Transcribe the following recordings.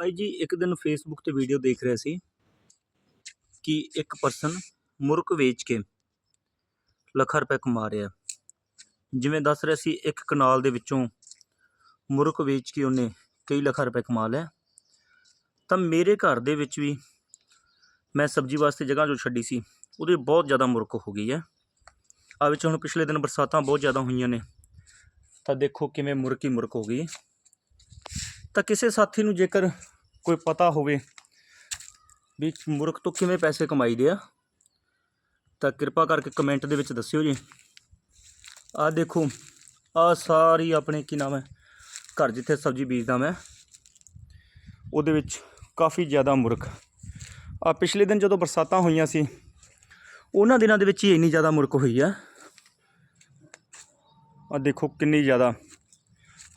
ਭਾਈ ਜੀ, ਇੱਕ ਦਿਨ ਫੇਸਬੁੱਕ ਤੇ ਵੀਡੀਓ ਦੇਖ ਰਿਹਾ ਸੀ ਕਿ ਇੱਕ ਪਰਸਨ ਮੁਰਕ ਵੇਚ ਕੇ ਲੱਖਾਂ ਰੁਪਏ ਕਮਾ ਰਿਹਾ। ਜਿਵੇਂ ਦੱਸ ਰਿਹਾ ਸੀ, ਇੱਕ ਕਨਾਲ ਦੇ ਵਿੱਚੋਂ ਮੁਰਕ ਵੇਚ ਕੇ ਉਹਨੇ ਕਈ ਲੱਖਾਂ ਰੁਪਏ ਕਮਾ ਲਿਆ। ਤਾਂ ਮੇਰੇ ਘਰ ਦੇ ਵਿੱਚ ਵੀ ਮੈਂ ਸਬਜ਼ੀ ਵਾਸਤੇ ਜਗ੍ਹਾ ਜੋ ਛੱਡੀ ਸੀ, ਉਹਦੇ ਬਹੁਤ ਜ਼ਿਆਦਾ ਮੁਰਕ ਹੋ ਗਈ ਹੈ। ਆ ਵਿੱਚ ਹੁਣ ਪਿਛਲੇ ਦਿਨ ਬਰਸਾਤਾਂ ਬਹੁਤ ਜ਼ਿਆਦਾ ਹੋਈਆਂ ਨੇ। ਤਾਂ ਦੇਖੋ ਕਿਵੇਂ ਮੁਰਕ ਹੀ ਮੁਰਕ ਹੋ ਗਈ ਤਾਂ ਕਿਸੇ ਸਾਥੀ ਨੂੰ ਜੇਕਰ ਕੋਈ ਪਤਾ ਹੋਵੇ ਵੀ ਮੁਰਖ ਤੋਂ ਕਿਵੇਂ ਪੈਸੇ ਕਮਾਈਦੇ ਆ, ਤਾਂ ਕਿਰਪਾ ਕਰਕੇ ਕਮੈਂਟ ਦੇ ਵਿੱਚ ਦੱਸਿਓ ਜੀ। ਆਹ ਦੇਖੋ, ਆਹ ਸਾਰੀ ਆਪਣੇ ਕੀ ਨਾਮ ਹੈ, ਘਰ ਜਿੱਥੇ ਸਬਜ਼ੀ ਬੀਜਦਾ ਮੈਂ, ਉਹਦੇ ਵਿੱਚ ਕਾਫੀ ਜ਼ਿਆਦਾ ਮੁਰਖ। ਆ ਪਿਛਲੇ ਦਿਨ ਜਦੋਂ ਬਰਸਾਤਾਂ ਹੋਈਆਂ ਸੀ, ਉਹਨਾਂ ਦਿਨਾਂ ਦੇ ਵਿੱਚ ਹੀ ਇੰਨੀ ਜ਼ਿਆਦਾ ਮੁਰਕ ਹੋਈ ਆ। ਆ ਦੇਖੋ ਕਿੰਨੀ ਜ਼ਿਆਦਾ,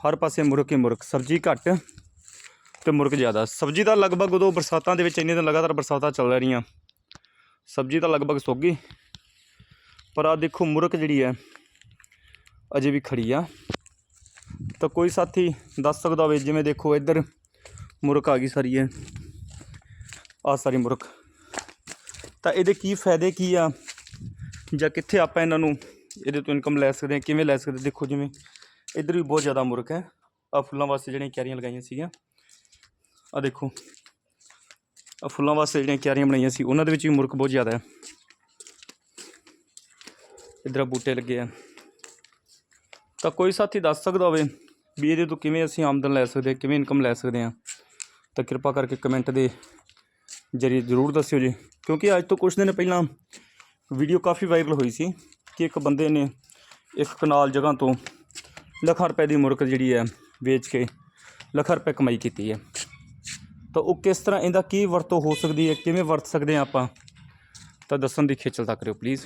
ਹਰ ਪਾਸੇ ਮੁਰਕ ਹੀ ਮੁਰਕ ਸਬਜ਼ੀ ਘੱਟ ਤੇ ਮੁਰਕ ਜ਼ਿਆਦਾ। ਸਬਜ਼ੀ ਤਾਂ ਲਗਭਗ ਉਦੋਂ ਬਰਸਾਤਾਂ ਦੇ ਵਿੱਚ ਇੰਨੇ ਦਿਨ ਲਗਾਤਾਰ ਬਰਸਾਤਾਂ ਚੱਲ ਰਹੀਆਂ। ਸਬਜ਼ੀ ਤਾਂ ਲਗਭਗ ਸੁੱਕ ਗਈ। ਪਰ ਆ ਦੇਖੋ ਮੁਰਕ ਜਿਹੜੀ ਹੈ, ਅਜੇ ਵੀ ਖੜੀ ਆ। ਤਾਂ ਕੋਈ ਸਾਥੀ ਦੱਸ ਸਕਦਾ ਹੋਵੇ, ਜਿਵੇਂ ਦੇਖੋ ਇੱਧਰ ਮੁਰਕ ਆ ਗਈ ਸਾਰੀ ਹੈ। ਆ ਸਾਰੀ ਮੁਰਕ ਤਾਂ ਇਹਦੇ ਕੀ ਫਾਇਦੇ, ਕੀ ਆ? ਜਾਂ ਕਿੱਥੇ ਆਪਾਂ ਇਹਨਾਂ ਨੂੰ ਇਹਦੇ ਤੋਂ ਇਨਕਮ ਲੈ ਸਕਦੇ ਹਾਂ, ਕਿਵੇਂ ਲੈ ਸਕਦੇ ਦੇਖੋ ਜਿਵੇਂ ਇੱਧਰ ਵੀ ਬਹੁਤ ਜ਼ਿਆਦਾ ਮੁਰਕ ਹੈ। ਆ ਫੁੱਲਾਂ ਵਾਸਤੇ ਜਿਹੜੀਆਂ ਕਿਆਰੀਆਂ ਲਗਾਈਆਂ ਸੀਗੀਆਂ। ਆ ਦੇਖੋ। ਆ ਫੁੱਲਾਂ ਵਾਸਤੇ ਜਿਹੜੀਆਂ ਕਿਆਰੀਆਂ ਬਣਾਈਆਂ ਸੀ, ਉਹਨਾਂ ਦੇ ਵਿੱਚ ਵੀ ਮੁਰਕ ਬਹੁਤ ਜ਼ਿਆਦਾ ਹੈ। ਇੱਧਰ ਬੂਟੇ ਲੱਗੇ ਆ। ਤਾਂ ਕੋਈ ਸਾਥੀ ਦੱਸ ਸਕਦਾ ਹੋਵੇ ਵੀ ਇਹਦੇ ਤੋਂ ਕਿਵੇਂ ਅਸੀਂ ਆਮਦਨ ਲੈ ਸਕਦੇ ਹਾਂ ਕਿਵੇਂ ਇਨਕਮ ਲੈ ਸਕਦੇ ਹਾਂ? ਤਾਂ ਕਿਰਪਾ ਕਰਕੇ ਕਮੈਂਟ ਦੇ ਜਰੀਏ ਜ਼ਰੂਰ ਦੱਸਿਓ ਜੀ। ਕਿਉਂਕਿ ਅੱਜ ਤੋਂ ਕੁਝ ਦਿਨ ਪਹਿਲਾਂ ਵੀਡੀਓ ਕਾਫੀ ਵਾਇਰਲ ਹੋਈ ਸੀ ਕਿ ਇੱਕ ਬੰਦੇ ਨੇ ਇੱਕ ਕਨਾਲ ਜਗ੍ਹਾ ਤੋਂ ਲੱਖਾਂ ਰੁਪਏ ਦੀ ਮੁਰਕ ਜਿਹੜੀ ਹੈ ਵੇਚ ਕੇ ਲੱਖਾਂ ਰੁਪਏ ਕਮਾਈ ਕੀਤੀ ਹੈ। ਤਾਂ ਉਹ ਕਿਸ ਤਰ੍ਹਾਂ ਇਹਦਾ ਕੀ ਵਰਤੋਂ ਹੋ ਸਕਦੀ ਹੈ? ਕਿਵੇਂ ਵਰਤ ਸਕਦੇ ਹਾਂ ਆਪਾਂ? ਤਾਂ ਦੱਸਣ ਦੀ ਖੇਚਲ ਤਾਂ ਕਰਿਓ ਪਲੀਜ਼